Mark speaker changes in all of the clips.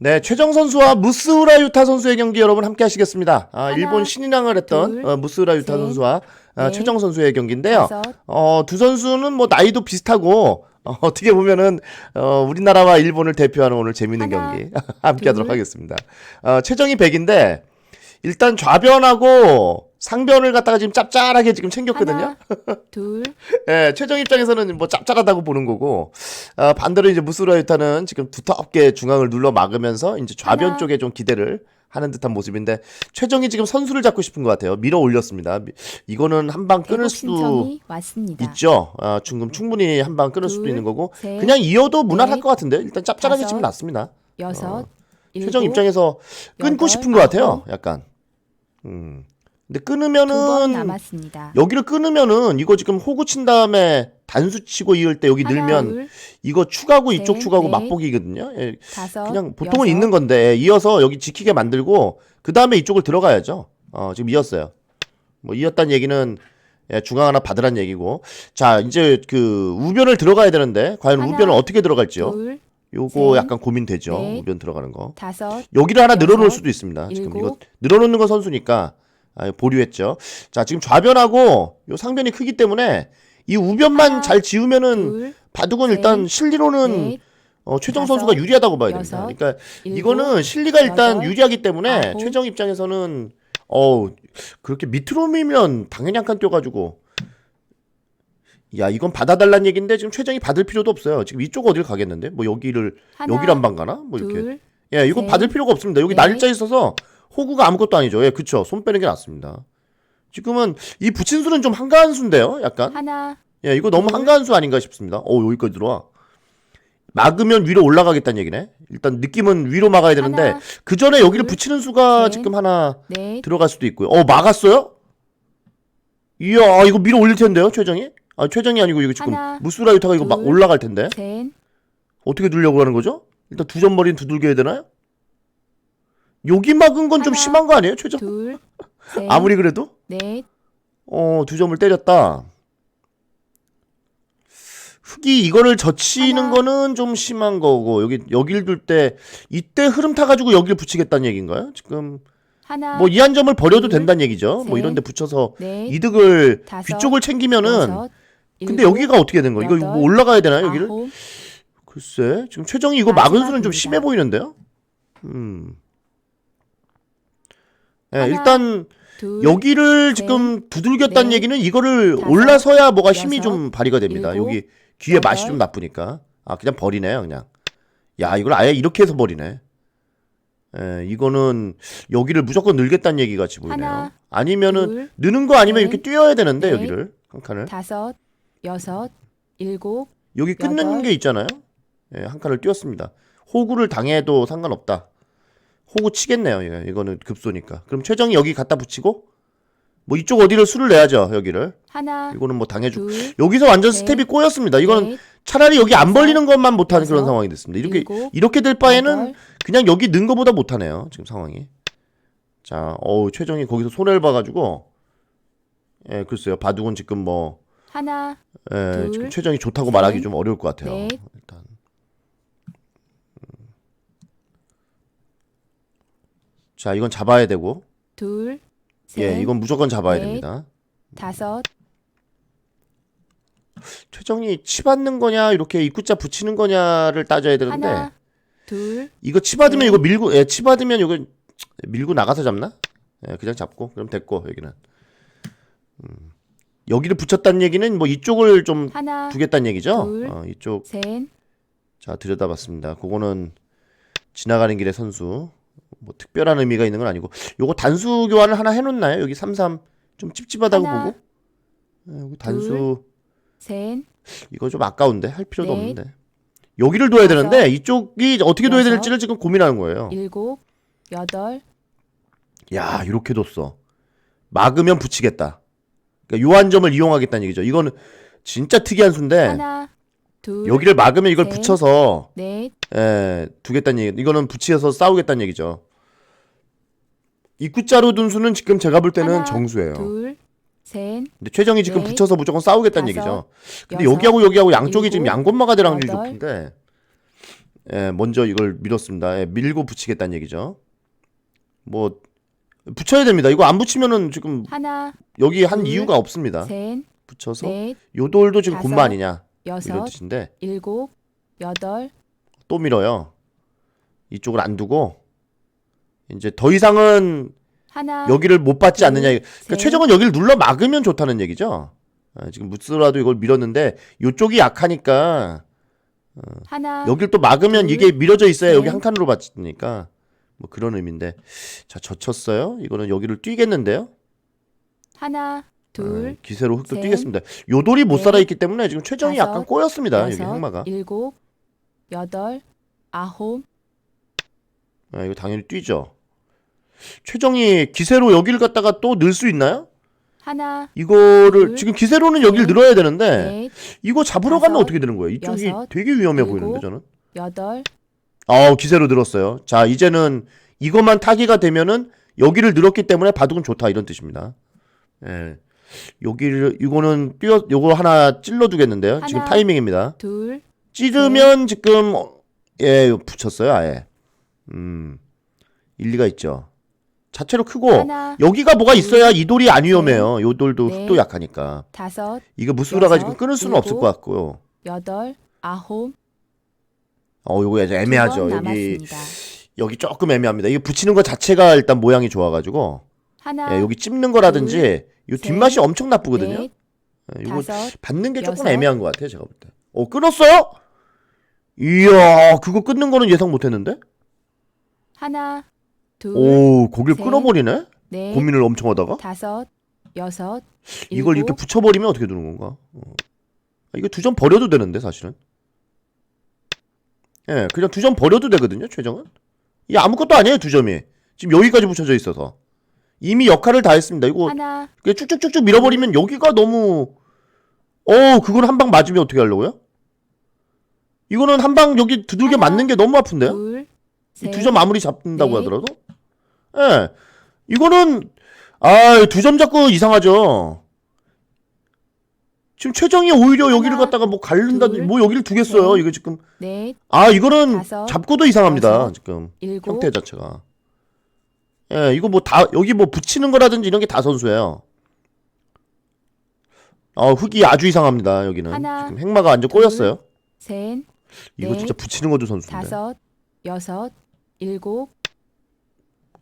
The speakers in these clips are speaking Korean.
Speaker 1: 네, 최정 선수와 무스우라 유타 선수의 경기 여러분 함께 하시겠습니다. 아,
Speaker 2: 하나,
Speaker 1: 일본 신인왕을 했던
Speaker 2: 둘,
Speaker 1: 어, 무스우라 유타
Speaker 2: 셋,
Speaker 1: 선수와 아,
Speaker 2: 넷,
Speaker 1: 최정 선수의 경기인데요.
Speaker 2: 다섯,
Speaker 1: 어, 두 선수는 뭐 나이도 비슷하고 어, 어떻게 보면은 어, 우리나라와 일본을 대표하는 오늘 재밌는
Speaker 2: 하나,
Speaker 1: 경기 함께 하도록
Speaker 2: 둘.
Speaker 1: 하겠습니다. 어, 최정이 100인데 일단 좌변하고 상변을 갖다가 지금 짭짤하게 지금 챙겼거든요.
Speaker 2: 하나, 둘,
Speaker 1: 예, 최정 입장에서는 뭐 짭짤하다고 보는 거고, 어, 반대로 이제 무스라유타는 지금 두텁게 중앙을 눌러 막으면서 이제 좌변
Speaker 2: 하나.
Speaker 1: 쪽에 좀 기대를 하는 듯한 모습인데, 최정이 지금 선수를 잡고 싶은 것 같아요. 밀어 올렸습니다. 미- 이거는 한 방 끊을 수도
Speaker 2: 신청이 왔습니다.
Speaker 1: 있죠. 아, 지금 충분히 한 방 끊을 수도
Speaker 2: 둘,
Speaker 1: 있는 거고,
Speaker 2: 셋,
Speaker 1: 그냥 이어도 무난할
Speaker 2: 넷,
Speaker 1: 것 같은데, 일단 짭짤하게
Speaker 2: 다섯,
Speaker 1: 치면 낫습니다.
Speaker 2: 여섯, 일곱,
Speaker 1: 최정 입장에서 끊고
Speaker 2: 여덟,
Speaker 1: 싶은 것 같아요. 약간. 음. 근데 끊으면은,
Speaker 2: 남았습니다.
Speaker 1: 여기를 끊으면은 이거 지금 호구 친 다음에 단수 치고 이을 때 여기
Speaker 2: 하나,
Speaker 1: 늘면
Speaker 2: 둘,
Speaker 1: 이거 추가고 이쪽
Speaker 2: 셋,
Speaker 1: 추가고
Speaker 2: 넷,
Speaker 1: 맛보기거든요. 예,
Speaker 2: 다섯,
Speaker 1: 그냥 보통은
Speaker 2: 여섯,
Speaker 1: 있는 건데 이어서 여기 지키게 만들고 그 다음에 이쪽을 들어가야죠. 어, 지금 이었어요. 뭐 이었단 얘기는 예, 중앙 하나 받으란 얘기고 자 이제 그 우변을 들어가야 되는데 과연
Speaker 2: 하나,
Speaker 1: 우변을 어떻게 들어갈지요?
Speaker 2: 둘,
Speaker 1: 요거
Speaker 2: 셋,
Speaker 1: 약간 고민되죠.
Speaker 2: 넷,
Speaker 1: 우변 들어가는 거.
Speaker 2: 다섯,
Speaker 1: 여기를 하나 늘어놓을 수도 있습니다. 지금 이거. 늘어놓는 건 선수니까 아, 보류했죠. 자 지금 좌변하고 요 상변이 크기 때문에 이 우변만
Speaker 2: 하나,
Speaker 1: 잘 지우면은
Speaker 2: 둘,
Speaker 1: 바둑은
Speaker 2: 셋,
Speaker 1: 일단 실리로는
Speaker 2: 넷,
Speaker 1: 어, 최정
Speaker 2: 다섯,
Speaker 1: 선수가 유리하다고 봐야 됩니다.
Speaker 2: 여섯,
Speaker 1: 그러니까
Speaker 2: 일곱,
Speaker 1: 이거는 실리가 일단
Speaker 2: 여덟,
Speaker 1: 유리하기 때문에
Speaker 2: 아홉.
Speaker 1: 최정 입장에서는 어 그렇게 밑으로 밀면 당연히 한 칸 뛰어가지고 야 이건 받아달란 얘기인데 지금 최정이 받을 필요도 없어요. 지금 이쪽 어딜 가겠는데 뭐 여기를
Speaker 2: 하나,
Speaker 1: 여기를 한방 가나 뭐 이렇게
Speaker 2: 둘,
Speaker 1: 예, 이거
Speaker 2: 셋,
Speaker 1: 받을 필요가 없습니다. 여기
Speaker 2: 넷.
Speaker 1: 날짜 있어서 호구가 아무것도 아니죠. 예, 그쵸. 손 빼는 게 낫습니다. 지금은 이 붙인 수는 좀 한가한 수인데요, 약간.
Speaker 2: 하나,
Speaker 1: 예, 이거 너무
Speaker 2: 둘.
Speaker 1: 한가한 수 아닌가 싶습니다. 어, 여기까지 들어와. 막으면 위로 올라가겠다는 얘기네. 일단 느낌은 위로 막아야 되는데
Speaker 2: 하나,
Speaker 1: 그 전에 여기를
Speaker 2: 둘,
Speaker 1: 붙이는 수가
Speaker 2: 셋.
Speaker 1: 지금 하나
Speaker 2: 넷,
Speaker 1: 들어갈 수도 있고요. 어, 막았어요? 이야, 이거 밀어 올릴 텐데요, 최정이? 아, 최정이 아니고 이거 지금
Speaker 2: 하나,
Speaker 1: 무스라 유타가 이거 막
Speaker 2: 둘.
Speaker 1: 올라갈 텐데.
Speaker 2: 셋,
Speaker 1: 어떻게 누려고 하는 거죠? 일단 두 점머리는 두들겨야 되나요? 여기 막은 건 좀
Speaker 2: 하나,
Speaker 1: 심한 거 아니에요, 최정?
Speaker 2: 둘, 셋,
Speaker 1: 아무리 그래도?
Speaker 2: 넷,
Speaker 1: 어, 두 점을 때렸다. 흙이 이거를 젖히는
Speaker 2: 하나.
Speaker 1: 거는 좀 심한 거고, 여기, 여길 둘 때, 이때 흐름 타 가지고 여길 붙이겠다는 얘기인가요? 지금,
Speaker 2: 하나,
Speaker 1: 뭐 이 한 점을 버려도
Speaker 2: 둘,
Speaker 1: 된다는 얘기죠. 뭐
Speaker 2: 셋,
Speaker 1: 이런 데 붙여서
Speaker 2: 넷,
Speaker 1: 이득을
Speaker 2: 다섯,
Speaker 1: 뒤쪽을 챙기면은,
Speaker 2: 여섯,
Speaker 1: 근데
Speaker 2: 일곱,
Speaker 1: 여기가 어떻게 된 거예요? 이거 뭐
Speaker 2: 여덟,
Speaker 1: 올라가야 되나요, 여기를?
Speaker 2: 아홉,
Speaker 1: 글쎄, 지금 최정이 이거 막은 수는 좀
Speaker 2: 마지막입니다.
Speaker 1: 심해 보이는데요? 음. 예,
Speaker 2: 하나,
Speaker 1: 일단
Speaker 2: 둘,
Speaker 1: 여기를
Speaker 2: 셋,
Speaker 1: 지금 두들겼다는
Speaker 2: 넷,
Speaker 1: 얘기는 이거를
Speaker 2: 다섯,
Speaker 1: 올라서야 뭐가 힘이
Speaker 2: 여섯,
Speaker 1: 좀 발휘가 됩니다.
Speaker 2: 일곱,
Speaker 1: 여기 귀에 맛이
Speaker 2: 여덟.
Speaker 1: 좀 나쁘니까. 아, 그냥 버리네요, 그냥. 야, 이걸 아예 이렇게 해서 버리네. 예, 이거는 여기를 무조건 늘겠다는 얘기 같이 보이네요.
Speaker 2: 하나,
Speaker 1: 아니면은
Speaker 2: 둘,
Speaker 1: 느는 거 아니면
Speaker 2: 넷,
Speaker 1: 이렇게 뛰어야 되는데
Speaker 2: 넷,
Speaker 1: 여기를 한 칸을.
Speaker 2: 다섯, 여섯, 일곱,
Speaker 1: 여기 끊는
Speaker 2: 여덟.
Speaker 1: 게 있잖아요. 예, 한 칸을 띄웠습니다. 호구를 당해도 상관없다. 호구 치겠네요. 이거. 이거는 급소니까. 그럼 최정이 여기 갖다 붙이고 뭐 이쪽 어디를 수를 내야죠. 여기를.
Speaker 2: 하나,
Speaker 1: 이거는 뭐 당해주고
Speaker 2: 둘,
Speaker 1: 여기서 완전
Speaker 2: 셋,
Speaker 1: 스텝이 꼬였습니다. 이거는
Speaker 2: 넷,
Speaker 1: 차라리 여기 안 벌리는 것만 못하는 그런
Speaker 2: 여섯,
Speaker 1: 상황이 됐습니다. 이렇게
Speaker 2: 일곱,
Speaker 1: 이렇게 될 바에는
Speaker 2: 여덟.
Speaker 1: 그냥 여기 는 거보다 못하네요. 지금 상황이. 자, 어우 최정이 거기서 손해를 봐가지고 예, 글쎄요. 바둑은 지금 뭐
Speaker 2: 하나,
Speaker 1: 예,
Speaker 2: 둘,
Speaker 1: 지금 최정이 좋다고
Speaker 2: 셋,
Speaker 1: 말하기 좀 어려울 것 같아요.
Speaker 2: 넷.
Speaker 1: 일단. 자, 이건 잡아야 되고.
Speaker 2: 둘, 셋,
Speaker 1: 예, 이건 무조건 잡아야
Speaker 2: 넷.
Speaker 1: 됩니다.
Speaker 2: 다섯,
Speaker 1: 최정이 치 받는 거냐, 이렇게 입구자 붙이는 거냐를 따져야 되는데
Speaker 2: 하나, 둘,
Speaker 1: 이거 치 받으면
Speaker 2: 넷.
Speaker 1: 이거 밀고 예, 치 받으면 이거 밀고 나가서 잡나? 예, 그냥 잡고 그럼 됐고 여기는. 음. 여기를 붙였다는 얘기는 뭐 이쪽을 좀
Speaker 2: 하나,
Speaker 1: 두겠다는 얘기죠?
Speaker 2: 둘,
Speaker 1: 어, 이쪽
Speaker 2: 셋,
Speaker 1: 자 들여다봤습니다. 그거는 지나가는 길의 선수 뭐 특별한 의미가 있는 건 아니고 요거 단수 교환을 하나 해놓나요? 여기 33 좀 찝찝하다고
Speaker 2: 하나,
Speaker 1: 보고 예, 여기 단수
Speaker 2: 셋,
Speaker 1: 이거 좀 아까운데 할 필요도
Speaker 2: 넷.
Speaker 1: 없는데 여기를 둬야
Speaker 2: 다섯,
Speaker 1: 되는데 이쪽이 어떻게 둬야
Speaker 2: 여섯.
Speaker 1: 될지를 지금 고민하는 거예요.
Speaker 2: 일곱, 여덟,
Speaker 1: 야 이렇게 뒀어. 막으면 붙이겠다. 그러니까 요한 점을 이용하겠다는 얘기죠. 이거는 진짜 특이한 수인데
Speaker 2: 하나, 둘,
Speaker 1: 네. 여기를 막으면 이걸
Speaker 2: 셋.
Speaker 1: 붙여서
Speaker 2: 넷,
Speaker 1: 예, 두겠다는 얘기. 이거는 붙여서 싸우겠다는 얘기죠. 입구자로 둔 수는 지금 제가 볼 때는
Speaker 2: 하나,
Speaker 1: 정수예요.
Speaker 2: 둘, 셋,
Speaker 1: 근데 최정이 지금
Speaker 2: 넷,
Speaker 1: 붙여서 무조건 싸우겠다는
Speaker 2: 다섯,
Speaker 1: 얘기죠. 근데
Speaker 2: 여섯,
Speaker 1: 여기하고 여기하고 양쪽이 지금
Speaker 2: 일곱,
Speaker 1: 양곤마가 될 확률이
Speaker 2: 여덟.
Speaker 1: 높은데 예, 먼저 이걸 밀었습니다. 예, 밀고 붙이겠다는 얘기죠. 뭐 붙여야 됩니다. 이거 안 붙이면은 지금
Speaker 2: 하나,
Speaker 1: 여기 한
Speaker 2: 둘,
Speaker 1: 이유가 없습니다.
Speaker 2: 셋,
Speaker 1: 붙여서
Speaker 2: 넷,
Speaker 1: 요돌도 지금
Speaker 2: 다섯,
Speaker 1: 곤마 아니냐 이런
Speaker 2: 여섯,
Speaker 1: 뜻인데
Speaker 2: 일곱, 여덟,
Speaker 1: 또 밀어요. 이쪽을 안 두고 이제 더 이상은
Speaker 2: 하나,
Speaker 1: 여기를 못 받지
Speaker 2: 둘,
Speaker 1: 않느냐. 그러니까
Speaker 2: 셋.
Speaker 1: 최종은 여기를 눌러 막으면 좋다는 얘기죠. 아, 지금 무스라도 이걸 밀었는데 이쪽이 약하니까
Speaker 2: 하나,
Speaker 1: 여길 또 막으면
Speaker 2: 둘,
Speaker 1: 이게 밀어져 있어야 여기
Speaker 2: 셋.
Speaker 1: 한 칸으로 받으니까 뭐 그런 의미인데 자 젖혔어요. 이거는 여기를 뛰겠는데요.
Speaker 2: 하나, 둘,
Speaker 1: 아, 기세로 흙도
Speaker 2: 셋,
Speaker 1: 뛰겠습니다. 요돌이 못
Speaker 2: 넷,
Speaker 1: 살아 있기 때문에 지금 최정이
Speaker 2: 다섯,
Speaker 1: 약간 꼬였습니다. 여기
Speaker 2: 여섯,
Speaker 1: 흑마가.
Speaker 2: 일곱, 여덟, 아홉,
Speaker 1: 아, 이거 당연히 뛰죠. 최정이 기세로 여기를 갖다가 또 늘 수 있나요?
Speaker 2: 하나,
Speaker 1: 이거를
Speaker 2: 둘,
Speaker 1: 지금 기세로는 여기를
Speaker 2: 셋,
Speaker 1: 늘어야 되는데
Speaker 2: 넷,
Speaker 1: 이거 잡으러
Speaker 2: 다섯,
Speaker 1: 가면 어떻게 되는 거예요? 이쪽이
Speaker 2: 여섯,
Speaker 1: 되게 위험해
Speaker 2: 일곱,
Speaker 1: 보이는데 저는.
Speaker 2: 여덟,
Speaker 1: 아 기세로 늘었어요. 자 이제는 이것만 타기가 되면은 여기를 늘었기 때문에 바둑은 좋다 이런 뜻입니다. 예. 여기를 이거는 뛰어 요거 하나 찔러 두겠는데요. 지금
Speaker 2: 하나,
Speaker 1: 타이밍입니다.
Speaker 2: 둘,
Speaker 1: 찌르면 지금 어, 예 붙였어요 아예. 음 일리가 있죠. 자체로 크고
Speaker 2: 하나,
Speaker 1: 여기가 뭐가 있어야 이 돌이 안 위험해요. 요 돌도
Speaker 2: 넷,
Speaker 1: 흑도 약하니까.
Speaker 2: 다섯,
Speaker 1: 이거 무스라가
Speaker 2: 여섯,
Speaker 1: 지금 끊을 수는 없을 것 같고요.
Speaker 2: 여덟, 아홉,
Speaker 1: 어 요거 이제 애매하죠.
Speaker 2: 두번
Speaker 1: 여기
Speaker 2: 남았습니다.
Speaker 1: 여기 조금 애매합니다. 이게 붙이는 것 자체가 일단 모양이 좋아가지고
Speaker 2: 하나,
Speaker 1: 예, 여기 찝는 거라든지 이
Speaker 2: 셋,
Speaker 1: 뒷맛이 엄청 나쁘거든요.
Speaker 2: 넷,
Speaker 1: 예, 이거
Speaker 2: 다섯,
Speaker 1: 받는 게 조금
Speaker 2: 여섯.
Speaker 1: 애매한 것 같아요. 제가 볼 때. 어 끊었어요? 이야 그거 끊는 거는 예상 못했는데?
Speaker 2: 하나, 둘,
Speaker 1: 오 거길
Speaker 2: 셋,
Speaker 1: 끊어버리네?
Speaker 2: 넷,
Speaker 1: 고민을 엄청 하다가
Speaker 2: 다섯, 여섯,
Speaker 1: 이걸 이렇게
Speaker 2: 일곱,
Speaker 1: 붙여버리면 어떻게 되는 건가? 어. 아, 이거 두 점 버려도 되는데 사실은. 예, 그냥 두 점 버려도 되거든요. 최정은. 이 아무것도 아니에요 두 점이. 지금 여기까지 붙여져 있어서 이미 역할을 다 했습니다. 이거
Speaker 2: 하나,
Speaker 1: 그냥 쭉쭉쭉쭉 밀어버리면 여기가 너무 어 그걸 한방 맞으면 어떻게 하려고요? 이거는 한 방 여기 두들겨
Speaker 2: 하나,
Speaker 1: 맞는 게 너무 아픈데요?
Speaker 2: 둘, 셋,
Speaker 1: 두점 아무리 잡는다고
Speaker 2: 넷.
Speaker 1: 하더라도 예. 이거는 아 두 점 잡고 이상하죠. 지금 최정이 오히려 여기를
Speaker 2: 하나,
Speaker 1: 갖다가 뭐 갈른다든지
Speaker 2: 둘,
Speaker 1: 뭐 여기를 두겠어요
Speaker 2: 넷,
Speaker 1: 이거 지금.
Speaker 2: 넷,
Speaker 1: 아 이거는
Speaker 2: 다섯,
Speaker 1: 잡고도 이상합니다
Speaker 2: 여섯,
Speaker 1: 지금.
Speaker 2: 일곱,
Speaker 1: 형태 자체가. 예 이거 뭐 다 여기 뭐 붙이는 거라든지 이런 게 다 선수예요. 아 흙이 아주 이상합니다 여기는.
Speaker 2: 하나,
Speaker 1: 지금 행마가 완전
Speaker 2: 둘,
Speaker 1: 꼬였어요.
Speaker 2: 셋,
Speaker 1: 이거
Speaker 2: 넷,
Speaker 1: 진짜 붙이는 것도 선수인데.
Speaker 2: 다섯, 여섯, 일곱,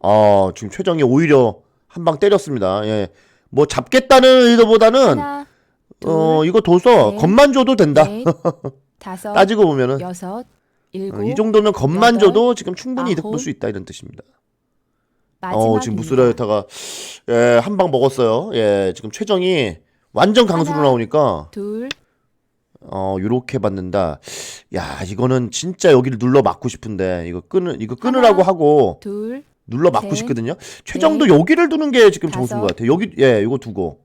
Speaker 1: 아, 지금 최정이 오히려 한 방 때렸습니다. 예. 뭐 잡겠다는 의도보다는
Speaker 2: 하나, 둘,
Speaker 1: 어, 이거 둬서
Speaker 2: 넷,
Speaker 1: 겁만 줘도 된다.
Speaker 2: 넷, 다섯,
Speaker 1: 따지고 보면은
Speaker 2: 여섯,
Speaker 1: 어,
Speaker 2: 일곱,
Speaker 1: 이 정도면 겁만
Speaker 2: 여덟,
Speaker 1: 줘도 지금 충분히 이득 볼 수 있다 이런 뜻입니다. 어, 지금 무스라요타가 예, 한 방 먹었어요. 예, 지금 최정이 완전 강수로
Speaker 2: 하나,
Speaker 1: 나오니까
Speaker 2: 둘,
Speaker 1: 어, 요렇게 받는다. 야, 이거는 진짜 여기를 눌러 막고 싶은데 이거 끊을 이거 끊으라고
Speaker 2: 하나,
Speaker 1: 하고
Speaker 2: 둘,
Speaker 1: 눌러 막고
Speaker 2: 셋,
Speaker 1: 싶거든요. 최정도 여기를 두는 게 지금 정수인 것
Speaker 2: 다섯.
Speaker 1: 같아요. 여기 예, 이거 두고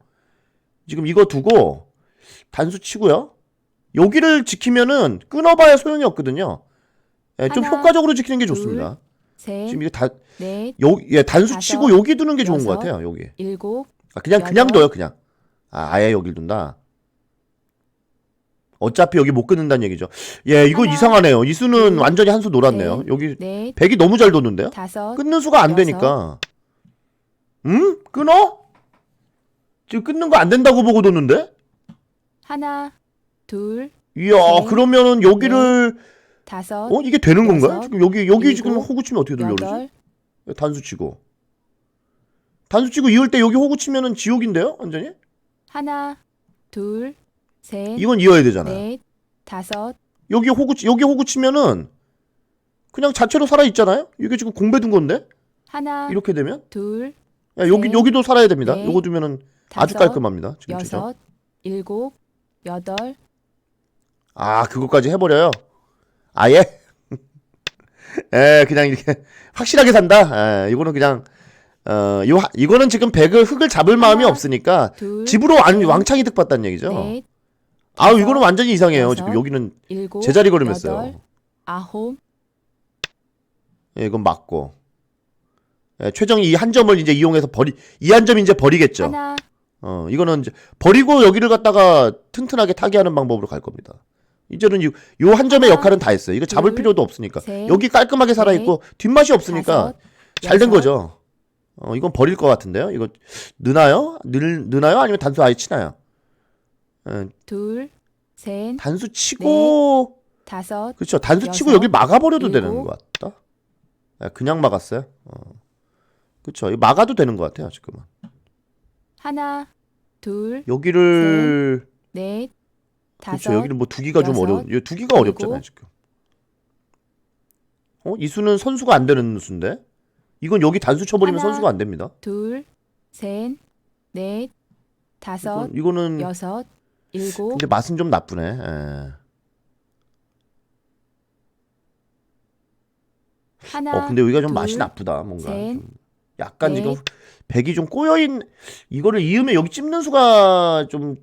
Speaker 1: 지금 이거 두고 단수 치고요. 여기를 지키면은 끊어봐야 소용이 없거든요. 예, 좀
Speaker 2: 하나,
Speaker 1: 효과적으로 지키는 게 좋습니다.
Speaker 2: 셋,
Speaker 1: 지금 이게 다
Speaker 2: 넷,
Speaker 1: 여, 예, 단수
Speaker 2: 다섯,
Speaker 1: 치고 여기 두는 게 좋은 것
Speaker 2: 여섯,
Speaker 1: 같아요. 여기.
Speaker 2: 일곱,
Speaker 1: 아, 그냥 그냥
Speaker 2: 여덟.
Speaker 1: 둬요, 그냥. 아, 아예 여길 둔다. 어차피 여기 못 끊는다는 얘기죠. 예, 이거
Speaker 2: 하나,
Speaker 1: 이상하네요. 이 수는
Speaker 2: 둘,
Speaker 1: 완전히 한 수 놀았네요.
Speaker 2: 셋,
Speaker 1: 여기
Speaker 2: 넷,
Speaker 1: 백이 너무 잘 뒀는데요.
Speaker 2: 다섯,
Speaker 1: 끊는 수가 안
Speaker 2: 여섯.
Speaker 1: 되니까. 음? 끊어? 지금 끊는 거 안 된다고 보고 뒀는데?
Speaker 2: 하나, 둘,
Speaker 1: 이야,
Speaker 2: 셋,
Speaker 1: 그러면은 여기를
Speaker 2: 다섯,
Speaker 1: 어 이게 되는 건가요?
Speaker 2: 여섯,
Speaker 1: 지금 여기 여기 지금
Speaker 2: 일곱,
Speaker 1: 호구 치면 어떻게 돌려오지?
Speaker 2: 여덟,
Speaker 1: 단수 치고. 단수 치고 이을 때 여기 호구 치면은 지옥인데요, 완전히?
Speaker 2: 하나, 둘, 셋,
Speaker 1: 이건 이어야 되잖아요.
Speaker 2: 넷, 다섯,
Speaker 1: 여기 호구 치- 여기 호구 치면은 그냥 자체로 살아 있잖아요. 이게 지금 공배 둔 건데
Speaker 2: 하나,
Speaker 1: 이렇게 되면
Speaker 2: 둘,
Speaker 1: 야, 여기
Speaker 2: 셋,
Speaker 1: 여기도 살아야 됩니다.
Speaker 2: 넷,
Speaker 1: 요거 두면은 아주
Speaker 2: 다섯,
Speaker 1: 깔끔합니다. 지금 최저.
Speaker 2: 여섯, 일곱, 여덟,
Speaker 1: 아 그것까지 해버려요. 아예. 에 그냥 이렇게 확실하게 산다. 에, 이거는 그냥 어 요, 이거는 지금 백을 흙을 잡을 마음이
Speaker 2: 하나,
Speaker 1: 없으니까
Speaker 2: 둘,
Speaker 1: 집으로 안
Speaker 2: 셋,
Speaker 1: 왕창 이 득 봤다는 얘기죠.
Speaker 2: 넷,
Speaker 1: 아우 이거는 완전히 이상해요.
Speaker 2: 여섯,
Speaker 1: 지금 여기는
Speaker 2: 일곱,
Speaker 1: 제자리 걸음했어요.
Speaker 2: 아홉,
Speaker 1: 예, 이건 맞고. 예, 최정이 이 한 점을 이제 이용해서 버리 이 한 점 이제 버리겠죠.
Speaker 2: 하나,
Speaker 1: 어, 이거는 이제 버리고 여기를 갖다가 튼튼하게 타게 하는 방법으로 갈 겁니다. 이제는 요 한 점의
Speaker 2: 하나,
Speaker 1: 역할은 다 했어요. 이거 잡을
Speaker 2: 둘,
Speaker 1: 필요도 없으니까.
Speaker 2: 셋,
Speaker 1: 여기 깔끔하게 살아 있고 뒷맛이 없으니까 잘 된 거죠. 어, 이건 버릴 것 같은데요. 이거 느나요? 늘 느나요? 아니면 단수 아예 치나요? 예,
Speaker 2: 둘, 셋,
Speaker 1: 단수 치고
Speaker 2: 다섯,
Speaker 1: 그렇죠. 단수 치고
Speaker 2: 여섯,
Speaker 1: 여기 막아버려도 되는
Speaker 2: 일곱.
Speaker 1: 것 같다. 예, 그냥 막았어요. 어. 그렇죠. 이거 막아도 되는 것 같아요. 지금은
Speaker 2: 하나, 둘,
Speaker 1: 여기를
Speaker 2: 넷, 다섯,
Speaker 1: 그렇죠. 여기는 뭐 두기가 좀
Speaker 2: 여섯,
Speaker 1: 어려. 여기 두기가 어렵잖아요. 지금. 어, 이 수는 선수가 안 되는 수인데? 이건 여기 단수 쳐버리면
Speaker 2: 하나,
Speaker 1: 선수가 안 됩니다.
Speaker 2: 둘, 셋, 넷, 다섯,
Speaker 1: 이건, 이거는
Speaker 2: 여섯, 일곱,
Speaker 1: 근데 맛은 좀 나쁘네. 예.
Speaker 2: 하나,
Speaker 1: 어, 근데 여기가 좀
Speaker 2: 둘,
Speaker 1: 맛이 나쁘다. 뭔가
Speaker 2: 셋,
Speaker 1: 좀 약간
Speaker 2: 넷.
Speaker 1: 지금 백이 좀 꼬여인 이거를 이으면 여기 찝는 수가 좀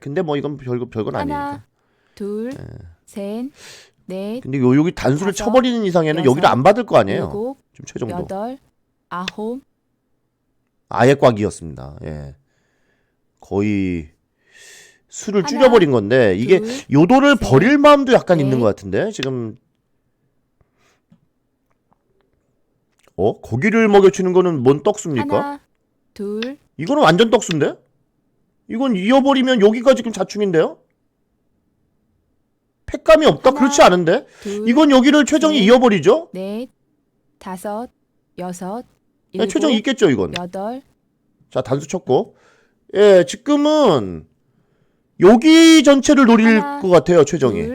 Speaker 1: 근데 뭐 이건 별거 별건 아니니까.
Speaker 2: 하나, 둘,
Speaker 1: 예.
Speaker 2: 셋, 넷,
Speaker 1: 근데 요 여기 단수를
Speaker 2: 다섯,
Speaker 1: 쳐버리는 이상에는 여기를 안 받을 거 아니에요.
Speaker 2: 일곱,
Speaker 1: 좀 최종도
Speaker 2: 여덟, 아홉,
Speaker 1: 아예 꽉이었습니다. 예. 거의 수를
Speaker 2: 하나,
Speaker 1: 줄여버린 건데 이게
Speaker 2: 둘,
Speaker 1: 요도를
Speaker 2: 셋,
Speaker 1: 버릴 마음도 약간
Speaker 2: 넷.
Speaker 1: 있는 것 같은데 지금 어 고기를 먹여주는 거는 뭔 떡수입니까?
Speaker 2: 하나, 둘,
Speaker 1: 이거는 완전 떡수인데? 이건 이어버리면 여기가 지금 자충인데요? 팩감이 없다?
Speaker 2: 하나,
Speaker 1: 그렇지 않은데?
Speaker 2: 둘,
Speaker 1: 이건 여기를 최정이
Speaker 2: 셋,
Speaker 1: 이어버리죠?
Speaker 2: 넷, 다섯, 여섯,
Speaker 1: 네,
Speaker 2: 일곱,
Speaker 1: 최정이 있겠죠 이건
Speaker 2: 여덟,
Speaker 1: 자 단수 쳤고 예 지금은 여기 전체를 노릴
Speaker 2: 하나,
Speaker 1: 것 같아요 최정이
Speaker 2: 둘,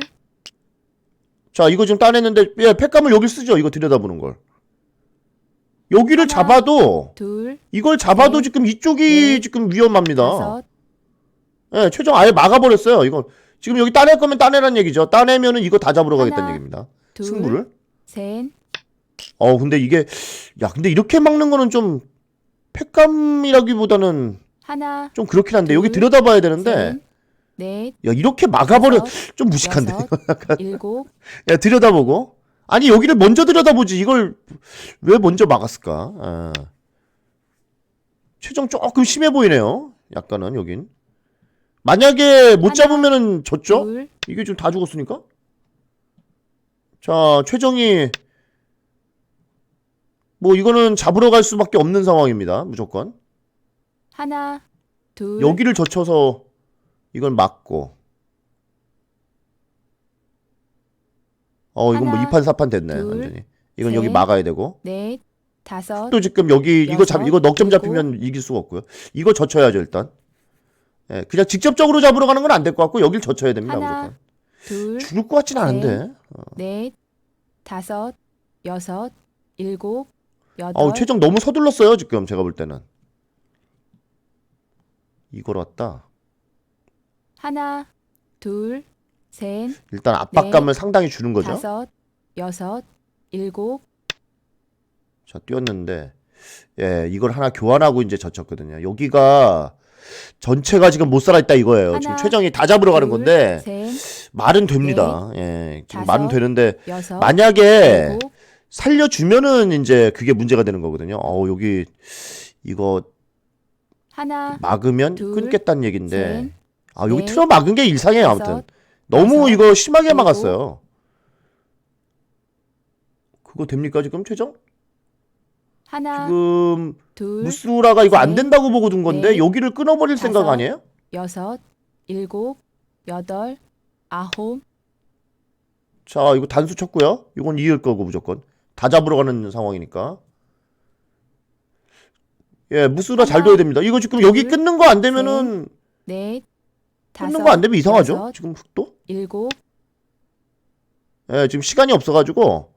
Speaker 1: 자 이거 지금 따냈는데 예 팩감을 여기 쓰죠 이거 들여다보는 걸. 여기를
Speaker 2: 하나,
Speaker 1: 잡아도
Speaker 2: 둘,
Speaker 1: 이걸 잡아도
Speaker 2: 넷,
Speaker 1: 지금 이쪽이
Speaker 2: 넷,
Speaker 1: 지금 위험합니다.
Speaker 2: 다섯,
Speaker 1: 예, 최종 아예 막아버렸어요. 이거. 지금 여기 따낼 거면 따내란 얘기죠. 따내면은 이거 다 잡으러 가겠다는
Speaker 2: 하나,
Speaker 1: 얘기입니다.
Speaker 2: 둘,
Speaker 1: 승부를.
Speaker 2: 셋,
Speaker 1: 어, 근데 이게 야, 근데 이렇게 막는 거는 좀 팩감이라기보다는
Speaker 2: 하나,
Speaker 1: 좀 그렇긴 한데 여기
Speaker 2: 둘,
Speaker 1: 들여다봐야 되는데
Speaker 2: 셋, 넷,
Speaker 1: 야, 이렇게 막아버려 좀 무식한데.
Speaker 2: 여섯, 일곱,
Speaker 1: 야, 들여다보고 아니 여기를 먼저 들여다보지 이걸 왜 먼저 막았을까? 아. 최종 조금 심해 보이네요. 약간은 여긴. 만약에 못
Speaker 2: 하나,
Speaker 1: 잡으면은 졌죠?
Speaker 2: 둘,
Speaker 1: 이게 지금 다 죽었으니까? 자, 최정이 뭐 이거는 잡으러 갈 수밖에 없는 상황입니다. 무조건.
Speaker 2: 하나, 둘,
Speaker 1: 여기를 젖혀서 이걸 막고. 어, 이건 뭐
Speaker 2: 하나,
Speaker 1: 2판 4판 됐네,
Speaker 2: 둘,
Speaker 1: 완전히. 이건
Speaker 2: 셋,
Speaker 1: 여기 막아야 되고.
Speaker 2: 넷, 다섯,
Speaker 1: 또 지금 여기 이거 잡
Speaker 2: 여섯,
Speaker 1: 이거 넉점
Speaker 2: 일곱.
Speaker 1: 잡히면 이길 수가 없고요. 이거 젖혀야죠, 일단. 예, 그냥 직접적으로 잡으러 가는 건 안 될 것 같고 여길 젖혀야 됩니다,
Speaker 2: 하나,
Speaker 1: 무조건.
Speaker 2: 둘,
Speaker 1: 죽을 것 같진 않은데.
Speaker 2: 넷, 다섯, 여섯, 일곱, 여덟,
Speaker 1: 어우, 최정 너무 서둘렀어요, 지금 제가 볼 때는. 이걸 왔다.
Speaker 2: 하나, 둘, 셋,
Speaker 1: 일단 압박감을 상당히 주는 거죠.
Speaker 2: 네. 다섯, 여섯, 일곱,
Speaker 1: 자, 뛰었는데, 예, 이걸 하나 교환하고 이제 젖혔거든요. 여기가 전체가 지금 못 살아있다 이거예요. 지금
Speaker 2: 하나,
Speaker 1: 최정이 다 잡으러 가는
Speaker 2: 둘,
Speaker 1: 건데,
Speaker 2: 셋,
Speaker 1: 말은 됩니다. 예, 지금
Speaker 2: 다섯,
Speaker 1: 말은 되는데,
Speaker 2: 여섯,
Speaker 1: 만약에
Speaker 2: 일곱,
Speaker 1: 살려주면은 이제 그게 문제가 되는 거거든요. 어우, 여기, 이거
Speaker 2: 하나,
Speaker 1: 막으면
Speaker 2: 둘,
Speaker 1: 끊겠다는 얘긴데,
Speaker 2: 셋,
Speaker 1: 아, 여기
Speaker 2: 넷,
Speaker 1: 틀어 막은 게 일상이에요, 아무튼. 너무 이거 심하게. 막았어요. 그거 됩니까, 지금 최정?
Speaker 2: 하나,
Speaker 1: 지금
Speaker 2: 둘,
Speaker 1: 무스라가 이거 안
Speaker 2: 셋,
Speaker 1: 된다고 보고 둔 건데
Speaker 2: 넷,
Speaker 1: 여기를 끊어버릴 생각
Speaker 2: 다섯,
Speaker 1: 아니에요?
Speaker 2: 여섯, 일곱, 여덟, 아홉,
Speaker 1: 자 이거 단수 쳤고요. 이건 이을 거고 무조건 다 잡으러 가는 상황이니까. 예, 무스라 잘
Speaker 2: 하나,
Speaker 1: 둬야 됩니다. 이거 지금 여기
Speaker 2: 둘,
Speaker 1: 끊는 거 안 되면은
Speaker 2: 넷,
Speaker 1: 끊는 거 안 되면 이상하죠.
Speaker 2: 여섯,
Speaker 1: 지금 또?
Speaker 2: 일곱,
Speaker 1: 예, 지금 시간이 없어가지고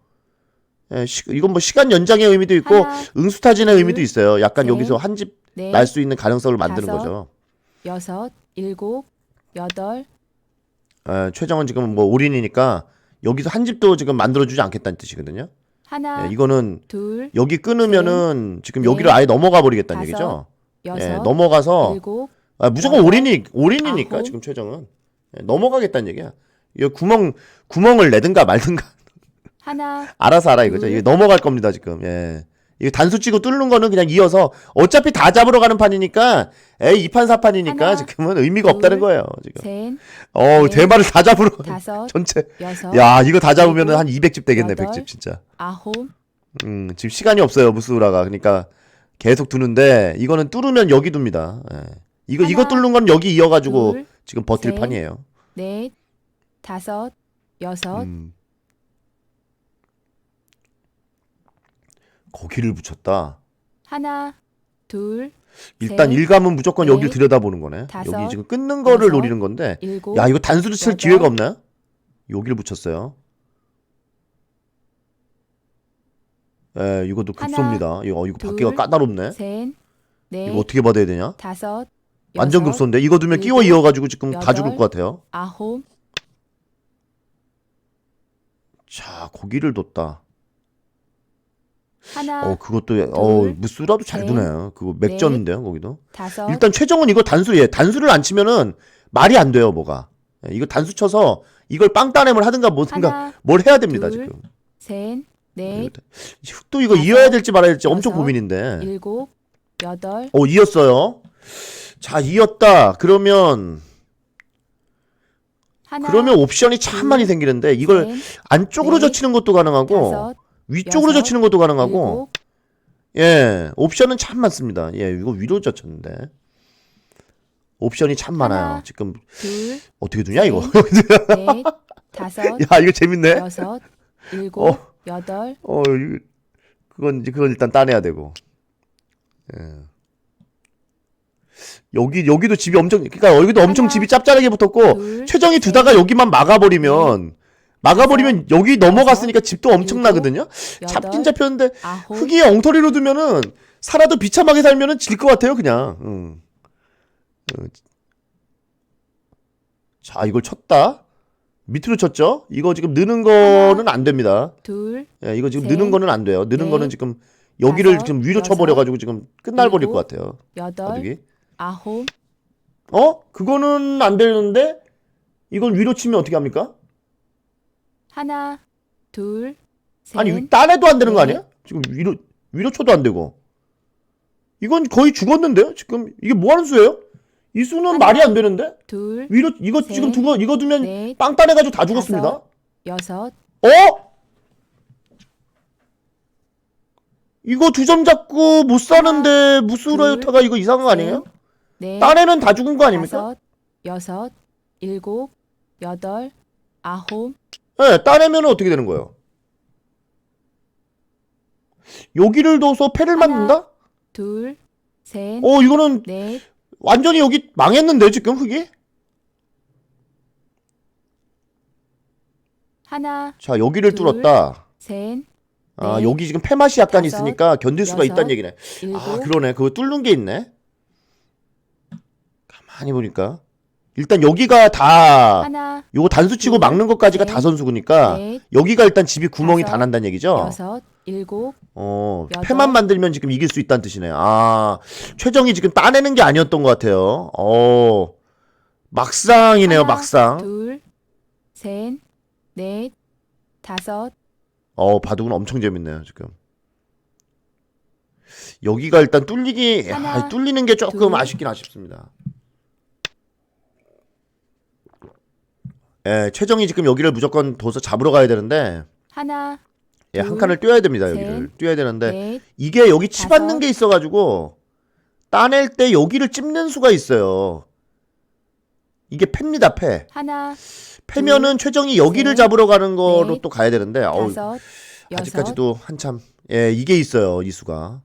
Speaker 1: 예, 시, 이건 뭐 시간 연장의 의미도 있고
Speaker 2: 하나,
Speaker 1: 응수타진의
Speaker 2: 둘,
Speaker 1: 의미도 있어요. 약간
Speaker 2: 셋,
Speaker 1: 여기서 한 집
Speaker 2: 넷,
Speaker 1: 날 수 있는 가능성을 만드는
Speaker 2: 다섯,
Speaker 1: 거죠.
Speaker 2: 여섯, 일곱, 여덟,
Speaker 1: 예, 최정은 지금 뭐 올인이니까 여기서 한 집도 지금 만들어주지 않겠다는 뜻이거든요.
Speaker 2: 하나,
Speaker 1: 예, 이거는
Speaker 2: 둘,
Speaker 1: 여기 끊으면은 지금
Speaker 2: 넷,
Speaker 1: 여기를 아예 넘어가 버리겠다는
Speaker 2: 다섯,
Speaker 1: 얘기죠.
Speaker 2: 여섯,
Speaker 1: 예, 넘어가서
Speaker 2: 일곱,
Speaker 1: 아, 무조건
Speaker 2: 여덟,
Speaker 1: 올인이 올인이니까
Speaker 2: 아홉.
Speaker 1: 지금 최정은 예, 넘어가겠다는 얘기야. 이 구멍 구멍을 내든가 말든가
Speaker 2: 하나,
Speaker 1: 알아서 알아 이거죠.
Speaker 2: 둘,
Speaker 1: 이게 넘어갈 겁니다 지금. 예. 이거 단수 치고 뚫는 거는 그냥 이어서 어차피 다 잡으러 가는 판이니까 에이 2판 4판이니까
Speaker 2: 하나,
Speaker 1: 지금은 의미가
Speaker 2: 둘,
Speaker 1: 없다는 거예요. 지금.
Speaker 2: 셋, 넷,
Speaker 1: 대마를 다 잡으러
Speaker 2: 다섯,
Speaker 1: 전체.
Speaker 2: 여섯,
Speaker 1: 야 이거 다 잡으면 한 200집 되겠네
Speaker 2: 여덟,
Speaker 1: 100집 진짜.
Speaker 2: 아홉,
Speaker 1: 음 지금 시간이 없어요 무스우라가 그러니까 계속 두는데 이거는 뚫으면 여기 둡니다. 예. 이거 이거
Speaker 2: 하나,
Speaker 1: 뚫는 건 여기 이어가지고
Speaker 2: 둘,
Speaker 1: 지금 버틸
Speaker 2: 셋,
Speaker 1: 판이에요.
Speaker 2: 넷, 다섯, 여섯,
Speaker 1: 음. 거기를 붙였다.
Speaker 2: 하나, 둘,
Speaker 1: 일단
Speaker 2: 셋,
Speaker 1: 일감은 무조건
Speaker 2: 넷,
Speaker 1: 여기를 들여다보는 거네.
Speaker 2: 다섯,
Speaker 1: 여기 지금 끊는 거를
Speaker 2: 여섯,
Speaker 1: 노리는 건데.
Speaker 2: 일곱,
Speaker 1: 야 이거 단수를 칠
Speaker 2: 여덟,
Speaker 1: 기회가 없나요? 여기를 붙였어요. 예, 이것도
Speaker 2: 하나,
Speaker 1: 급소입니다. 이거 어, 이거
Speaker 2: 둘,
Speaker 1: 받기가 까다롭네.
Speaker 2: 셋, 넷,
Speaker 1: 이거 어떻게 받아야 되냐?
Speaker 2: 다섯,
Speaker 1: 완전
Speaker 2: 여섯,
Speaker 1: 급소인데 이거 두면 끼워
Speaker 2: 일곱,
Speaker 1: 이어가지고 지금 다
Speaker 2: 여덟,
Speaker 1: 죽을 것 같아요.
Speaker 2: 아홉,
Speaker 1: 자, 고기를 뒀다.
Speaker 2: 하나,
Speaker 1: 어, 그것도 어,
Speaker 2: 둘,
Speaker 1: 무스라도 잘
Speaker 2: 셋,
Speaker 1: 두네요. 그거 맥전인데요, 거기도.
Speaker 2: 다섯,
Speaker 1: 일단 최정은 이거 단수예. 단수를 안 치면은 말이 안 돼요, 뭐가. 예, 이거 단수 쳐서 이걸 빵 따냄을 하든가 뭐든가
Speaker 2: 하나,
Speaker 1: 뭘 해야 됩니다,
Speaker 2: 둘,
Speaker 1: 지금.
Speaker 2: 셋, 넷,
Speaker 1: 또 이거
Speaker 2: 다섯,
Speaker 1: 이어야 될지 말아야 될지 엄청
Speaker 2: 여섯,
Speaker 1: 고민인데.
Speaker 2: 일곱, 여덟,
Speaker 1: 어, 이었어요. 자, 이었다. 그러면
Speaker 2: 하나,
Speaker 1: 그러면 옵션이 참
Speaker 2: 둘,
Speaker 1: 많이 생기는데 이걸
Speaker 2: 셋,
Speaker 1: 안쪽으로
Speaker 2: 넷,
Speaker 1: 젖히는 것도 가능하고
Speaker 2: 다섯,
Speaker 1: 위쪽으로
Speaker 2: 여섯,
Speaker 1: 젖히는 것도 가능하고
Speaker 2: 일곱,
Speaker 1: 예, 옵션은 참 많습니다. 예, 이거 위로 젖혔는데. 옵션이 참 많아요.
Speaker 2: 하나,
Speaker 1: 지금
Speaker 2: 둘,
Speaker 1: 어떻게 두냐 이거?
Speaker 2: 넷, 다섯,
Speaker 1: 야, 이거 재밌네.
Speaker 2: 여섯, 일곱,
Speaker 1: 어.
Speaker 2: 여덟,
Speaker 1: 어, 이거- 그건 이제 그건 일단 따내야 되고. 예. 여기 여기도 집이 엄청 그러니까 여기도 엄청
Speaker 2: 하나,
Speaker 1: 집이 짭짤하게 붙었고
Speaker 2: 둘,
Speaker 1: 최정이 두다가 여기만 막아버리면 막아버리면 여기 넘어갔으니까 집도 엄청나거든요. 잡긴 잡혔는데
Speaker 2: 아홉,
Speaker 1: 흙이 엉터리로 두면은 살아도 비참하게 살면은 질 것 같아요 그냥. 응. 어, 자 이걸 쳤다. 밑으로 쳤죠. 이거 지금 느는 거는 안 됩니다.
Speaker 2: 둘,
Speaker 1: 예, 이거 지금
Speaker 2: 셋,
Speaker 1: 느는 거는 안 돼요. 느는
Speaker 2: 넷,
Speaker 1: 거는 지금 여기를
Speaker 2: 다섯,
Speaker 1: 지금 위로
Speaker 2: 여섯,
Speaker 1: 쳐버려가지고 지금 끝날 버릴
Speaker 2: 일곱,
Speaker 1: 것 같아요.
Speaker 2: 여덟,
Speaker 1: 바둑이.
Speaker 2: 아홉,
Speaker 1: 어? 그거는 안 되는데 이걸 위로 치면 어떻게 합니까?
Speaker 2: 하나, 둘, 셋,
Speaker 1: 아니 위- 딴에도 안 되는 거
Speaker 2: 넷.
Speaker 1: 아니야? 지금 위로 위로 쳐도 안 되고 이건 거의 죽었는데요? 지금 이게 뭐 하는 수예요? 이 수는
Speaker 2: 하나,
Speaker 1: 말이 안 되는데
Speaker 2: 둘,
Speaker 1: 위로 이거
Speaker 2: 셋,
Speaker 1: 지금 두고 이거 두면
Speaker 2: 넷,
Speaker 1: 빵 따내가지고 다 죽었습니다.
Speaker 2: 다섯, 여섯,
Speaker 1: 어? 이거 두 점 잡고 못 사는데 무스라요타가 이거 이상한 거 아니에요?
Speaker 2: 넷,
Speaker 1: 딴에는 다 죽은 거 아닙니까?
Speaker 2: 다섯, 여섯, 일곱, 여덟, 아홉,
Speaker 1: 예, 따내면 어떻게 되는 거예요? 여기를 둬서 패를
Speaker 2: 하나,
Speaker 1: 만든다?
Speaker 2: 둘, 셋,
Speaker 1: 어, 이거는
Speaker 2: 넷,
Speaker 1: 완전히 여기 망했는데 지금 흙이?
Speaker 2: 하나,
Speaker 1: 자, 여기를
Speaker 2: 둘,
Speaker 1: 뚫었다.
Speaker 2: 셋,
Speaker 1: 아,
Speaker 2: 넷,
Speaker 1: 여기 지금 패맛이 약간
Speaker 2: 다섯,
Speaker 1: 있으니까 견딜 수가
Speaker 2: 여섯,
Speaker 1: 있다는 얘기네.
Speaker 2: 일곱,
Speaker 1: 아, 그러네. 그거 뚫는 게 있네. 가만히 보니까. 일단 여기가 다
Speaker 2: 하나,
Speaker 1: 요거 단수 치고
Speaker 2: 둘,
Speaker 1: 막는 것까지가
Speaker 2: 셋,
Speaker 1: 다 선수구니까
Speaker 2: 넷,
Speaker 1: 여기가 일단 집이 구멍이 다
Speaker 2: 다섯,
Speaker 1: 난다는 얘기죠.
Speaker 2: 여섯, 일곱,
Speaker 1: 어,
Speaker 2: 여덟.
Speaker 1: 패만 만들면 지금 이길 수 있다는 뜻이네. 아, 최정이 지금 따내는 게 아니었던 것 같아요. 어, 막상이네요,
Speaker 2: 하나,
Speaker 1: 막상.
Speaker 2: 둘, 셋, 넷, 다섯,
Speaker 1: 어, 바둑은 엄청 재밌네요, 지금. 여기가 일단 뚫리기,
Speaker 2: 하나,
Speaker 1: 아, 뚫리는 게 조금
Speaker 2: 둘.
Speaker 1: 아쉽긴 아쉽습니다. 예, 최정이 지금 여기를 무조건 둬서 잡으러 가야 되는데,
Speaker 2: 하나,
Speaker 1: 예, 한
Speaker 2: 둘,
Speaker 1: 칸을 뛰어야 됩니다,
Speaker 2: 셋,
Speaker 1: 여기를. 뛰어야 되는데,
Speaker 2: 넷,
Speaker 1: 이게 여기 치
Speaker 2: 다섯.
Speaker 1: 받는 게 있어가지고, 따낼 때 여기를 찝는 수가 있어요. 이게 패입니다, 패.
Speaker 2: 하나,
Speaker 1: 패면은 최정이 여기를
Speaker 2: 셋,
Speaker 1: 잡으러 가는 거로
Speaker 2: 넷,
Speaker 1: 또 가야 되는데, 어우,
Speaker 2: 다섯, 여섯,
Speaker 1: 아직까지도 한참 예 이게 있어요 이 수가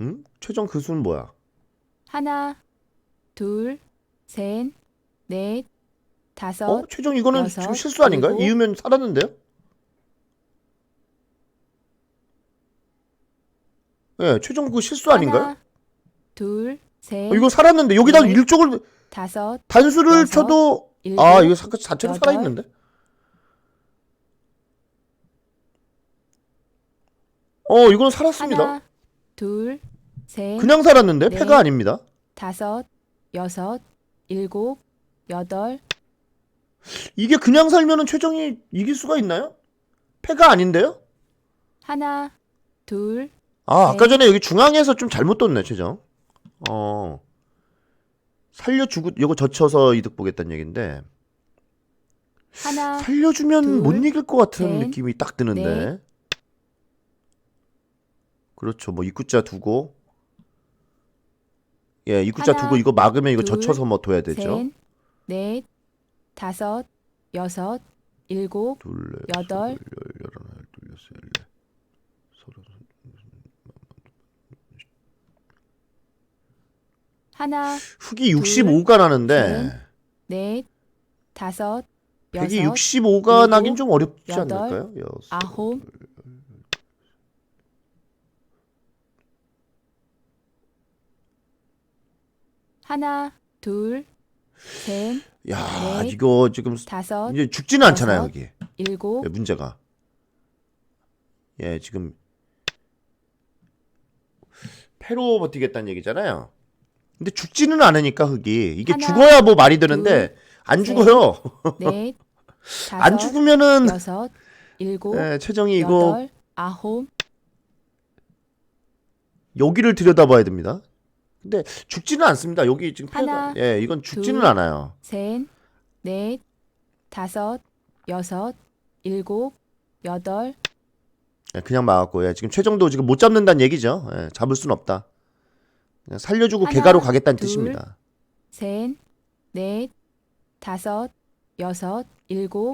Speaker 1: 응? 최종 그 수는 뭐야?
Speaker 2: 하나, 둘, 셋, 넷, 다섯,
Speaker 1: 어? 최종 이거는
Speaker 2: 여섯,
Speaker 1: 지금 실수 아닌가요?
Speaker 2: 일곱.
Speaker 1: 이으면 살았는데요? 예, 최종 그거 실수 아닌가요?
Speaker 2: 하나, 둘, 셋,
Speaker 1: 어, 이거 살았는데 여기다
Speaker 2: 넷,
Speaker 1: 일쪽을
Speaker 2: 다섯,
Speaker 1: 단수를
Speaker 2: 여섯,
Speaker 1: 쳐도
Speaker 2: 일곱,
Speaker 1: 아 이거 사- 자체로
Speaker 2: 여덟.
Speaker 1: 살아있는데? 어 이거는 살았습니다
Speaker 2: 하나, 둘, 셋,
Speaker 1: 그냥 살았는데
Speaker 2: 넷.
Speaker 1: 패가 아닙니다
Speaker 2: 다섯, 여섯, 일곱, 여덟,
Speaker 1: 이게 그냥 살면은 최정이 이길 수가 있나요? 패가 아닌데요?
Speaker 2: 하나, 둘,
Speaker 1: 아, 아까
Speaker 2: 네.
Speaker 1: 전에 여기 중앙에서 좀 잘못 뒀네, 최정. 어. 살려주고, 이거 젖혀서 이득 보겠다는 얘긴데.
Speaker 2: 하나,
Speaker 1: 살려주면
Speaker 2: 둘,
Speaker 1: 못 이길 것 같은
Speaker 2: 셋,
Speaker 1: 느낌이 딱 드는데.
Speaker 2: 넷.
Speaker 1: 그렇죠. 뭐 입구자 두고. 예, 입구자
Speaker 2: 하나,
Speaker 1: 두고 이거 막으면 이거
Speaker 2: 둘,
Speaker 1: 젖혀서 뭐 둬야 되죠.
Speaker 2: 셋, 넷, 다섯, 여섯, 일곱,
Speaker 1: 둘, 넷,
Speaker 2: 여덟.
Speaker 1: 열, 열하나, 열둘, 여섯, 열네. 서른.
Speaker 2: 하나,
Speaker 1: 흑이 65가 나는데
Speaker 2: 셋, 넷, 다섯, 여섯,
Speaker 1: 65가
Speaker 2: 일곱,
Speaker 1: 나긴 좀 어렵지
Speaker 2: 여덟,
Speaker 1: 않을까요? 여섯.
Speaker 2: 아홉, 하나, 둘, 셋,
Speaker 1: 야,
Speaker 2: 넷,
Speaker 1: 이거 지금
Speaker 2: 다섯,
Speaker 1: 이제 죽지는 않잖아요,
Speaker 2: 여섯,
Speaker 1: 여기.
Speaker 2: 일곱,
Speaker 1: 예, 문제가. 예, 지금 패로 버티겠다는 얘기잖아요. 근데 죽지는 않으니까 흑이 이게
Speaker 2: 하나,
Speaker 1: 죽어야 뭐 말이 되는데 안
Speaker 2: 셋,
Speaker 1: 죽어요.
Speaker 2: 넷,
Speaker 1: 안
Speaker 2: 다섯,
Speaker 1: 죽으면은
Speaker 2: 여섯, 일곱,
Speaker 1: 예, 최정이 이거
Speaker 2: 여덟, 아홉,
Speaker 1: 여기를 들여다봐야 됩니다. 근데 죽지는 않습니다. 여기 지금
Speaker 2: 하나,
Speaker 1: 예, 이건 죽지는
Speaker 2: 둘,
Speaker 1: 않아요.
Speaker 2: 셋, 넷, 다섯, 여섯, 일곱, 여덟,
Speaker 1: 예, 그냥 막았고 예, 지금 최정도 지금 못 잡는다는 얘기죠. 예, 잡을 수는 없다. 그냥 살려주고
Speaker 2: 하나,
Speaker 1: 개가로 가겠다는
Speaker 2: 둘,
Speaker 1: 뜻입니다.
Speaker 2: 셋, 넷, 다섯, 여섯, 일곱,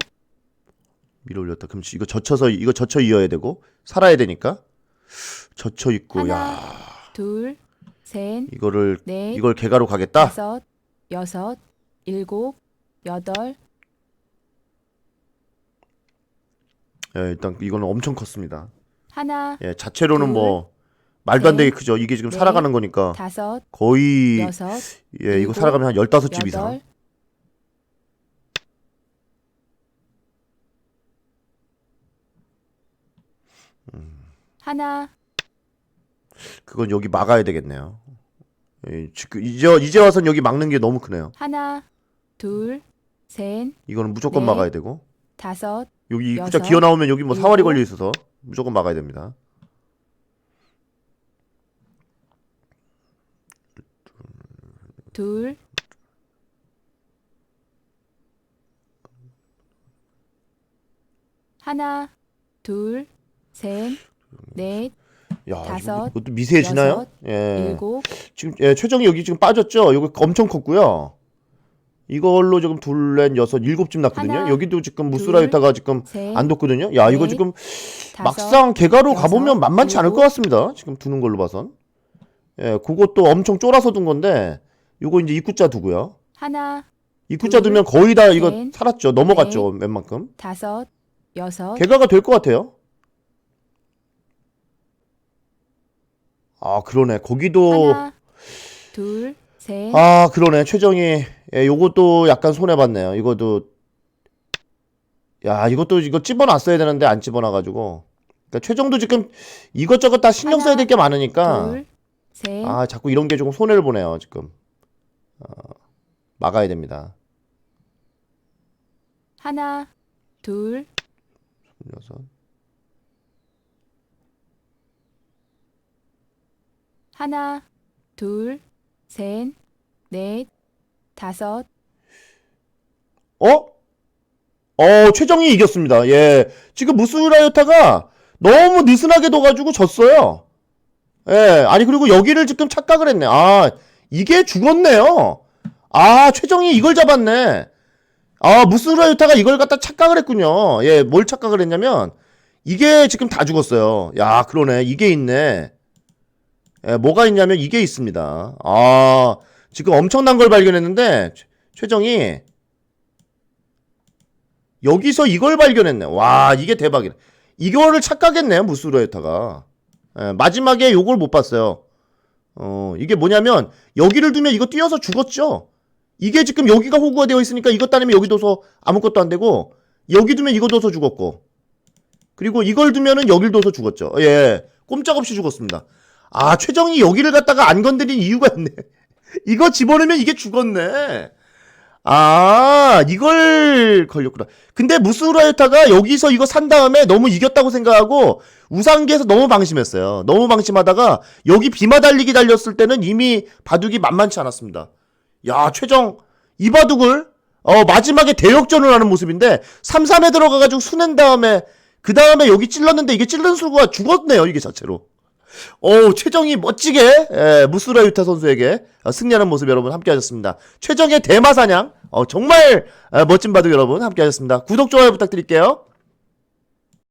Speaker 1: 밀어 올렸다. 그럼 이거 젖혀서 이거 젖혀 이어야 되고 살아야 되니까 젖혀 있고
Speaker 2: 하나,
Speaker 1: 야
Speaker 2: 둘, 셋,
Speaker 1: 이거를
Speaker 2: 넷,
Speaker 1: 이걸 개가로 가겠다.
Speaker 2: 다섯, 여섯, 일곱, 여덟,
Speaker 1: 예, 일단 이거는 엄청 컸습니다.
Speaker 2: 하나,
Speaker 1: 예, 자체로는
Speaker 2: 둘,
Speaker 1: 뭐 말도 안
Speaker 2: 셋,
Speaker 1: 되게 크죠. 이게 지금
Speaker 2: 넷,
Speaker 1: 살아가는 거니까
Speaker 2: 다섯,
Speaker 1: 거의
Speaker 2: 여섯,
Speaker 1: 예, 이거
Speaker 2: 일곱,
Speaker 1: 살아가면 한 15집 이상.
Speaker 2: 여덟, 하나,
Speaker 1: 그건 여기 막아야 되겠네요. 예, 지금 이제 이제 와선 여기 막는 게 너무 크네요.
Speaker 2: 하나, 둘, 셋,
Speaker 1: 이거는 무조건
Speaker 2: 넷,
Speaker 1: 막아야 되고
Speaker 2: 다섯,
Speaker 1: 여기 입구자
Speaker 2: 여섯,
Speaker 1: 기어 나오면 여기 뭐 사활이
Speaker 2: 일곱.
Speaker 1: 걸려 있어서 무조건 막아야 됩니다.
Speaker 2: 둘, 하나, 둘, 셋, 넷,
Speaker 1: 야,
Speaker 2: 다섯,
Speaker 1: 이것도 미세해지나요?
Speaker 2: 여섯,
Speaker 1: 예.
Speaker 2: 일곱,
Speaker 1: 지금 예, 최정이 여기 지금 빠졌죠? 이거 엄청 컸고요. 이걸로 지금 둘, 넷, 여섯, 일곱 집 났거든요.
Speaker 2: 하나,
Speaker 1: 여기도 지금 무스라유타가 지금
Speaker 2: 셋,
Speaker 1: 안 뒀거든요. 야, 이거
Speaker 2: 넷,
Speaker 1: 지금
Speaker 2: 다섯,
Speaker 1: 막상 개가로
Speaker 2: 여섯,
Speaker 1: 가보면 만만치 않을
Speaker 2: 일곱.
Speaker 1: 것 같습니다. 지금 두는 걸로 봐선. 예, 그것도 엄청 쫄아서 둔 건데, 요거 이제 입구자 두고요.
Speaker 2: 하나,
Speaker 1: 입구자
Speaker 2: 둘,
Speaker 1: 두면 거의 다 이거
Speaker 2: 셋,
Speaker 1: 살았죠. 넘어갔죠. 웬만큼.
Speaker 2: 다섯, 여섯,
Speaker 1: 개가가 될 것 같아요. 아 그러네. 거기도
Speaker 2: 하나, 둘, 셋.
Speaker 1: 아 그러네. 최정이 예, 요것도 약간 손해봤네요. 이것도 야 이것도 이거 집어놨어야 되는데 안 집어놔가지고. 그러니까 최정도 지금 이것저것 다 신경 써야 될 게 많으니까.
Speaker 2: 둘, 셋.
Speaker 1: 아 자꾸 이런 게 조금 손해를 보네요 지금. 어, 막아야 됩니다.
Speaker 2: 하나, 둘,
Speaker 1: 16
Speaker 2: 하나, 둘, 셋, 넷, 다섯,
Speaker 1: 어? 어, 최정이 이겼습니다. 예. 지금 무스라요타가 너무 느슨하게 둬가지고 졌어요. 예. 아니, 그리고 여기를 지금 착각을 했네. 아, 이게 죽었네요. 아, 최정이 이걸 잡았네. 아, 무스라요타가 이걸 갖다 착각을 했군요. 예, 뭘 착각을 했냐면, 이게 지금 다 죽었어요. 야, 그러네. 이게 있네. 예, 뭐가 있냐면 이게 있습니다. 아, 지금 엄청난 걸 발견했는데, 최- 최정이, 여기서 이걸 발견했네. 와, 이게 대박이네. 이거를 착각했네요, 무스로에타가. 예, 마지막에 요걸 못 봤어요. 어, 이게 뭐냐면, 여기를 두면 이거 뛰어서 죽었죠? 이게 지금 여기가 호구가 되어 있으니까 이것 따르면 여기 둬서 아무것도 안 되고, 여기 두면 이거 둬서 죽었고, 그리고 이걸 두면은 여길 둬서 죽었죠. 예, 꼼짝없이 죽었습니다. 아, 최정이 여기를 갖다가 안 건드린 이유가 있네. 이거 집어넣으면 이게 죽었네. 아, 이걸 걸렸구나. 근데 무스우라유타가 여기서 이거 산 다음에 너무 이겼다고 생각하고 우상기에서 너무 방심했어요. 너무 방심하다가 여기 비마 달리기 달렸을 때는 이미 바둑이 만만치 않았습니다. 야, 최정 이 바둑을 어, 마지막에 대역전을 하는 모습인데 3-3에 들어가가지고 수낸 다음에 그 다음에 여기 찔렀는데 이게 찔른 수가 죽었네요. 이게 자체로. 오, 최정이 멋지게 예, 무스라 유타 선수에게 어, 승리하는 모습 여러분 함께 하셨습니다. 최정의 대마사냥 어, 정말 어, 멋진 바둑 여러분 함께 하셨습니다. 구독 좋아요 부탁드릴게요.